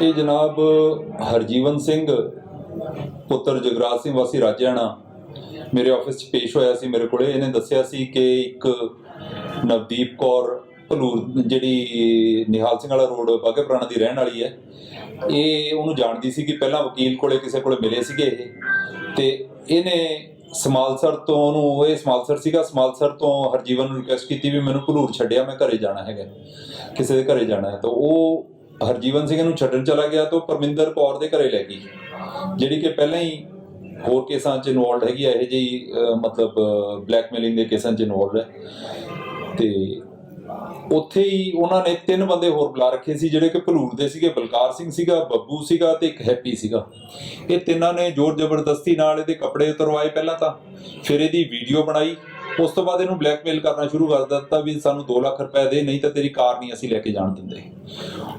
ਇਹ ਜਨਾਬ ਹਰਜੀਵਨ ਸਿੰਘ, ਪੁੱਤਰ ਜਗਰਾਜ ਸਿੰਘ ਵਾਸੀ ਰਾਜਿਆਣਾ, ਮੇਰੇ ਆਫਿਸ 'ਚ ਪੇਸ਼ ਹੋਇਆ ਸੀ ਮੇਰੇ ਕੋਲੇ। ਇਹਨੇ ਦੱਸਿਆ ਸੀ ਕਿ ਇੱਕ ਨਵਦੀਪ ਕੌਰ ਭਲੂਰ, ਜਿਹੜੀ ਨਿਹਾਲ ਸਿੰਘ ਵਾਲਾ ਰੋਡ ਬਾਗੇ ਪੁਰਾਣਾ ਦੀ ਰਹਿਣ ਵਾਲੀ ਹੈ, ਇਹ ਉਹਨੂੰ ਜਾਣਦੀ ਸੀ ਕਿ ਪਹਿਲਾਂ ਵਕੀਲ ਕੋਲੇ ਕਿਸੇ ਕੋਲੇ ਮਿਲੇ ਸੀਗੇ ਇਹ। ਤੇ ਇਹਨੇ ਸਮਾਲਸਰ ਤੋਂ ਉਹਨੂੰ, ਇਹ ਸਮਾਲਸਰ ਸੀਗਾ, ਸਮਾਲਸਰ ਤੋਂ ਹਰਜੀਵਨ ਨੂੰ ਰਿਕੁਐਸਟ ਕੀਤੀ ਵੀ ਮੈਨੂੰ ਭਲੂਰ ਛੱਡਿਆ, ਮੈਂ ਘਰੇ ਜਾਣਾ ਹੈਗਾ, ਕਿਸੇ ਦੇ ਘਰੇ ਜਾਣਾ ਹੈ। ਤਾਂ ਉਹ ਹਰਜੀਵਨ ਸਿੰਘ ਨੂੰ ਛੱਡਣ ਚਲਾ ਗਿਆ ਤਾਂ ਉਹ ਪਰਮਿੰਦਰ ਕੌਰ ਦੇ ਘਰੇ ਲੈ ਗਈ। ਜਿਹੜੀ ਕਿ ਪਹਿਲਾਂ ਹੀ ਹੋਰ ਕੇਸਾਂ 'ਚ ਇਨਵੋਲਡ ਹੈਗੀ ਆ, ਇਹ ਜਿਹੀ ਮਤਲਬ ਬਲੈਕਮੇਲਿੰਗ ਦੇ ਕੇਸਾਂ 'ਚ ਇਨਵੋਲਡ ਹੈ। ਤੇ ਉੱਥੇ ਹੀ ਉਹਨਾਂ ਨੇ ਤਿੰਨ ਬੰਦੇ ਹੋਰ ਬੁਲਾ ਰੱਖੇ ਸੀ, ਜਿਹੜੇ ਕਿ ਭਲੂਰ ਦੇ ਸੀਗੇ। ਬਲਕਾਰ ਸਿੰਘ ਸੀਗਾ, ਬੱਬੂ ਸੀਗਾ ਤੇ ਇੱਕ ਹੈਪੀ ਸੀਗਾ। ਇਹ ਤਿੰਨਾਂ ਨੇ ਜ਼ੋਰ ਜ਼ਬਰਦਸਤੀ ਨਾਲ ਇਹਦੇ ਕੱਪੜੇ ਉਤਰਵਾਏ ਪਹਿਲਾਂ ਤਾਂ। ਫਿਰ ਇਹਦੀ ਵੀਡੀਓ ਬਣਾਈ। ਉਸ ਤੋਂ ਬਾਅਦ ਇਹਨੂੰ ਬਲੈਕਮੇਲ ਕਰਨਾ ਸ਼ੁਰੂ ਕਰ ਦਿੱਤਾ ਵੀ ਸਾਨੂੰ 2 ਲੱਖ ਰੁਪਏ ਦੇ, ਨਹੀਂ ਤਾਂ ਤੇਰੀ ਕਾਰ ਨਹੀਂ ਅਸੀਂ ਲੈ ਕੇ ਜਾਣ ਦਿੰਦੇ।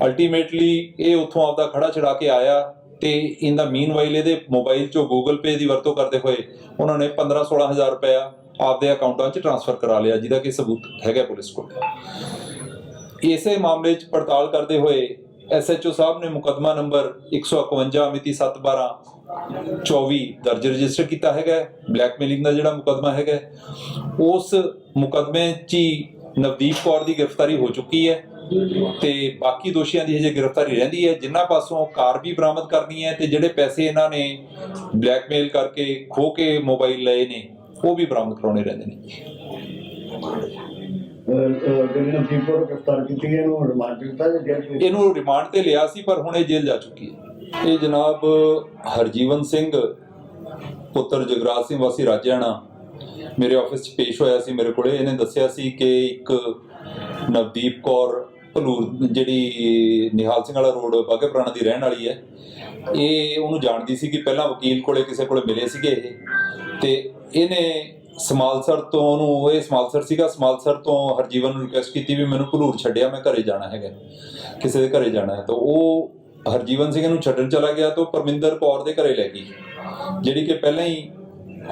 ਅਲਟੀਮੇਟਲੀ ਇਹ ਉੱਥੋਂ ਆਪਦਾ ਖੜਾ ਛੜਾ ਕੇ ਆਇਆ ਤੇ ਇਨ ਦਾ ਮੀਨਵਾਈਲ ਇਹਦੇ ਮੋਬਾਈਲ ਚੋਂ ਗੂਗਲ ਪੇ ਦੀ ਵਰਤੋਂ ਕਰਦੇ ਹੋਏ ਉਹਨਾਂ ਨੇ 15 16000 ਰੁਪਇਆ ਆਪਦੇ ਅਕਾਊਂਟਾਂ 'ਚ ਟ੍ਰਾਂਸਫਰ ਕਰਾ ਲਿਆ, ਜਿਹਦਾ ਕਿ ਸਬੂਤ ਹੈਗਾ ਪੁਲਿਸ ਕੋਲ। ਇਸੇ ਮਾਮਲੇ 'ਚ ਪੜਤਾਲ ਕਰਦੇ ਹੋਏ ਐਸਐਚਓ ਸਾਹਿਬ ਨੇ ਮੁਕੱਦਮਾ ਨੰਬਰ 151 ਮਿਤੀ 712 24 ਦਰਜ ਰਜਿਸਟਰ ਕੀਤਾ ਹੈਗਾ ਬਲੈਕਮੇਲਿੰਗ ਦਾ ਜਿਹੜਾ ਮੁਕੱਦਮਾ ਹੈਗਾ ਉਸ ਮੁਕੱਦਮੇ 'ਚ ਹੀ ਨਵਦੀਪ ਕੌਰ ਦੀ ਗ੍ਰਿਫਤਾਰੀ ਹੋ ਚੁੱਕੀ ਹੈ ਤੇ ਬਾਕੀ ਦੋਸ਼ੀਆਂ ਦੀ ਹਜੇ ਗ੍ਰਿਫਤਾਰੀ ਰਹਿੰਦੀ ਹੈ, ਜਿਨ੍ਹਾਂ ਪਾਸੋਂ ਕਾਰ ਵੀ ਬਰਾਮਦ ਕਰਨੀ ਹੈ ਤੇ ਜਿਹੜੇ ਪੈਸੇ ਇਹਨਾਂ ਨੇ ਬਲੈਕਮੇਲ ਕਰਕੇ ਖੋ ਕੇ ਮੋਬਾਈਲ ਲਏ ਨੇ, ਉਹ ਵੀ ਬਰਾਮਦ ਕਰਾਉਣੇ ਰਹਿੰਦੇ ਨੇ। ਜਿਹੜੀ ਨਸੀਬ ਨੂੰ ਗ੍ਰਿਫਤਾਰ ਕੀਤੀ ਹੈ ਇਹਨੂੰ ਰਿਮਾਂਡ ਦਿੱਤਾ ਜਾਂ ਜੇਲ੍ਹ ਭੇਜ ਇਹਨੂੰ ਰਿਮਾਂਡ ਤੇ ਲਿਆ ਸੀ, ਪਰ ਹੁਣ ਇਹ ਜੇਲ੍ਹ ਜਾ ਚੁੱਕੀ ਹੈ। ਇਹ ਜਨਾਬ ਹਰਜੀਵਨ ਸਿੰਘ, ਪੁੱਤਰ ਜਗਰਾਜ ਸਿੰਘ, ਵਾਸੀ ਰਾਜਿਆਣਾ, ਮੇਰੇ ਆਫਿਸ 'ਚ ਪੇਸ਼ ਹੋਇਆ ਸੀ ਮੇਰੇ ਕੋਲੇ। ਇਹਨੇ ਦੱਸਿਆ ਸੀ ਕਿ ਇੱਕ ਨਵਦੀਪ ਕੌਰ ਭਲੂਰ, ਜਿਹੜੀ ਨਿਹਾਲ ਸਿੰਘ ਵਾਲਾ ਰੋਡ ਬਾਘੇ ਪੁਰਾਣਾ ਦੀ ਰਹਿਣ ਵਾਲੀ ਹੈ, ਇਹ ਉਹਨੂੰ ਜਾਣਦੀ ਸੀ ਕਿ ਪਹਿਲਾਂ ਵਕੀਲ ਕੋਲੇ, ਕਿਸੇ ਕੋਲੇ ਮਿਲੇ ਸੀਗੇ ਇਹ। ਤੇ ਇਹਨੇ ਸਮਾਲਸਰ ਤੋਂ ਉਹਨੂੰ ਇਹ ਸਮਾਲਸਰ ਸੀਗਾ, ਸਮਾਲਸਰ ਤੋਂ ਹਰਜੀਵਨ ਨੂੰ ਰਿਕੁਐਸਟ ਕੀਤੀ ਵੀ ਮੈਨੂੰ ਭਲੂਰ ਛੱਡਿਆ, ਮੈਂ ਘਰੇ ਜਾਣਾ ਹੈਗਾ, ਕਿਸੇ ਦੇ ਘਰੇ ਜਾਣਾ ਹੈ। ਤਾਂ ਉਹ ਹਰਜੀਵਨ ਸਿੰਘ ਨੂੰ ਛੱਡਣ ਚਲਾ ਗਿਆ ਤਾਂ ਉਹ ਪਰਮਿੰਦਰ ਕੌਰ ਦੇ ਘਰੇ ਲੈ ਗਈ। ਜਿਹੜੀ ਕਿ ਪਹਿਲਾਂ ਹੀ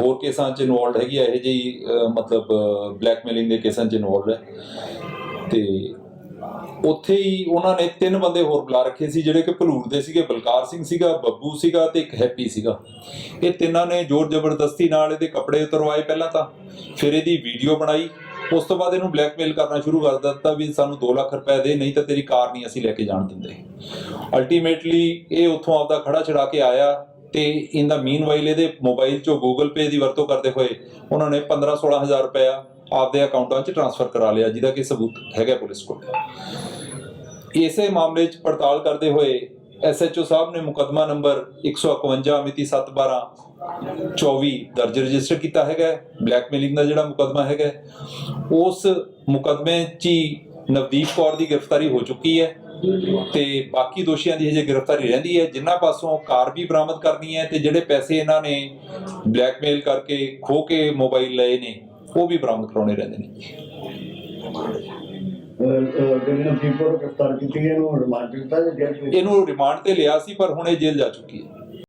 ਹੋਰ ਕੇਸਾਂ 'ਚ ਇਨਵੋਲਡ ਹੈਗੀ ਇਹੋ ਜਿਹੀ ਮਤਲਬ ਬਲੈਕਮੇਲਿੰਗ ਦੇ ਕੇਸਾਂ 'ਚ ਇਨਵੋਲਡ ਹੈ। ਤੇ ਉੱਥੇ ਹੀ ਉਹਨਾਂ ਨੇ ਤਿੰਨ ਬੰਦੇ ਹੋਰ ਬੁਲਾ ਰੱਖੇ ਸੀ, ਜਿਹੜੇ ਕਿ ਭਲੂਰ ਦੇ ਸੀਗੇ, ਬਲਕਾਰ ਸਿੰਘ ਸੀਗਾ, ਬੱਬੂ ਸੀਗਾ ਤੇ ਇੱਕ ਹੈਪੀ ਸੀਗਾ। ਇਹ ਤਿੰਨਾਂ ਨੇ ਜ਼ੋਰ ਜ਼ਬਰਦਸਤੀ ਨਾਲ ਇਹਦੇ ਕੱਪੜੇ ਉਤਰਵਾਏ ਪਹਿਲਾਂ ਤਾਂ। ਫਿਰ ਇਹਦੀ ਵੀਡੀਓ ਬਣਾਈ। ਉਸ ਤੋਂ ਬਾਅਦ ਇਹਨੂੰ ਬਲੈਕਮੇਲ ਕਰਨਾ ਸ਼ੁਰੂ ਕਰ ਦਿੱਤਾ ਵੀ ਸਾਨੂੰ 2 ਲੱਖ ਰੁਪਏ ਦੇ, ਨਹੀਂ ਤਾਂ ਤੇਰੀ ਕਾਰ ਨਹੀਂ ਅਸੀਂ ਲੈ ਕੇ ਜਾਣ ਦਿੰਦੇ। ਅਲਟੀਮੇਟਲੀ ਇਹ ਉੱਥੋਂ ਆਪਦਾ ਖੜਾ ਛੜਾ ਕੇ ਆਇਆ ਤੇ ਇਨ ਦਾ ਮੀਨਵਾਈਲ ਇਹਦੇ ਮੋਬਾਈਲ ਚੋਂ ਗੂਗਲ ਪੇ ਦੀ ਵਰਤੋਂ ਕਰਦੇ ਹੋਏ ਉਹਨਾਂ ਨੇ 15 16000 ਰੁਪਇਆ ਆਪਦੇ ਅਕਾਊਂਟਾਂ 'ਚ ਟ੍ਰਾਂਸਫਰ ਕਰਾ ਲਿਆ, ਜਿਹਦਾ ਕਿ ਸਬੂਤ ਹੈਗਾ ਪੁਲਿਸ ਕੋਲ। ਇਸੇ ਮਾਮਲੇ 'ਚ ਪੜਤਾਲ ਕਰਦੇ ਹੋਏ ਐਸਐਚਓ ਸਾਹਿਬ ਨੇ ਮੁਕੱਦਮਾ ਨੰਬਰ 151 ਮਿਤੀ 712 24 ਦਰਜ ਰਜਿਸਟਰ ਕੀਤਾ ਹੈਗਾ ਬਲੈਕਮੇਲਿੰਗ ਦਾ ਜਿਹੜਾ ਮੁਕੱਦਮਾ ਹੈਗਾ ਉਸ ਮੁਕੱਦਮੇ 'ਚ ਹੀ ਨਵਦੀਪ ਕੌਰ ਦੀ ਗ੍ਰਿਫਤਾਰੀ ਹੋ ਚੁੱਕੀ ਹੈ ਤੇ ਬਾਕੀ ਦੋਸ਼ੀਆਂ ਦੀ ਹਜੇ ਗ੍ਰਿਫਤਾਰੀ ਰਹਿੰਦੀ ਹੈ। ਜਿਨ੍ਹਾਂ ਪਾਸੋਂ ਕਾਰ ਵੀ ਬਰਾਮਦ ਕਰਨੀ ਹੈ ਤੇ ਜਿਹੜੇ ਪੈਸੇ ਇਹਨਾਂ ਨੇ ਬਲੈਕਮੇਲ ਕਰਕੇ ਖੋ ਕੇ ਮੋਬਾਈਲ ਲਏ ਨੇ ਉਹ ਵੀ ਬਰਾਮਦ ਕਰਾਉਣੇ ਰਹਿੰਦੇ ਨੇ ਗ੍ਰਿਫਤਾਰ ਕੀਤੀ ਇਹਨੂੰ ਰਿਮਾਂਡ ਦਿੱਤਾ ਜਾਂ ਜੇਲ੍ਹ ਭੇਜ ਇਹਨੂੰ ਰਿਮਾਂਡ ਤੇ ਲਿਆ ਸੀ ਪਰ ਹੁਣ ਇਹ ਜੇਲ੍ਹ ਜਾ ਚੁੱਕੀ ਹੈ।